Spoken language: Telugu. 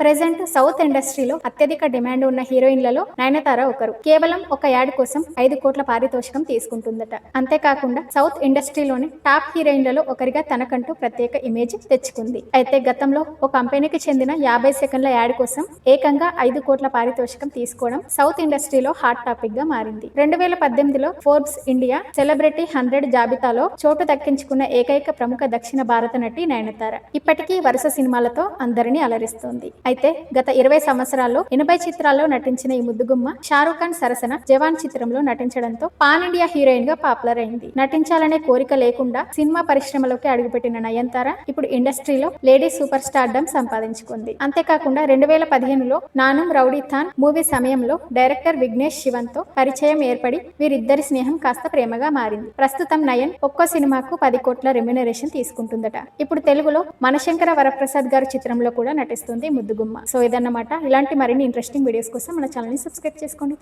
ప్రెసెంట్ సౌత్ ఇండస్ట్రీలో అత్యధిక డిమాండ్ ఉన్న హీరోయిన్లలో నయనతార ఒకరు. కేవలం ఒక యాడ్ కోసం ఐదు కోట్ల పారితోషికం తీసుకుంటుందట. అంతేకాకుండా సౌత్ ఇండస్ట్రీలోని టాప్ హీరోయిన్లలో ఒకరిగా తనకంటూ ప్రత్యేక ఇమేజ్ తెచ్చుకుంది. అయితే గతంలో ఒక కంపెనీకి చెందిన యాభై సెకండ్ల యాడ్ కోసం ఏకంగా ఐదు కోట్ల పారితోషికం తీసుకోవడం సౌత్ ఇండస్ట్రీలో హాట్ టాపిక్గా మారింది. రెండు వేల పద్దెనిమిదిలో ఫోర్బ్స్ ఇండియా సెలబ్రిటీ హండ్రెడ్ జాబితాలో చోటు దక్కించుకున్న ఏకైక ప్రముఖ దక్షిణ భారత నటి నయనతార. ఇప్పటికీ వరుస సినిమాలతో అందరినీ అలరిస్తోంది. అయితే గత ఇరవై సంవత్సరాల్లో ఎనభై చిత్రాల్లో నటించిన ఈ ముద్దుగుమ్మ షారూఖ్ ఖాన్ సరసన జవాన్ చిత్రంలో నటించడంతో పాన్ ఇండియా హీరోయిన్గా పాపులర్ అయింది. నటించాలనే కోరిక లేకుండా సినిమా పరిశ్రమలోకి అడుగుపెట్టిన నయనతార ఇప్పుడు ఇండస్ట్రీలో లేడీ సూపర్ స్టార్ డమ్ సంపాదించుకుంది. అంతేకాకుండా రెండు వేల పదిహేనులో నాను రౌడీ థాన్ మూవీ సమయంలో డైరెక్టర్ విఘ్నేష్ శివన్తో పరిచయం ఏర్పడి వీరిద్దరి స్నేహం కాస్త ప్రేమగా మారింది. ప్రస్తుతం నయన్ ఒక్కో సినిమాకు పది కోట్ల రెమ్యునరేషన్ తీసుకుంటుందట. ఇప్పుడు తెలుగులో మనశంకర వరప్రసాద్ గారి చిత్రంలో కూడా నటిస్తుంది ముద్దు గుమ్మ. సో ఇదన్నమాట. ఇలాంటి మరిన్ని ఇంట్రెస్టింగ్ వీడియోస్ కోసం మన ఛానల్ని సబ్స్క్రైబ్ చేసుకోండి.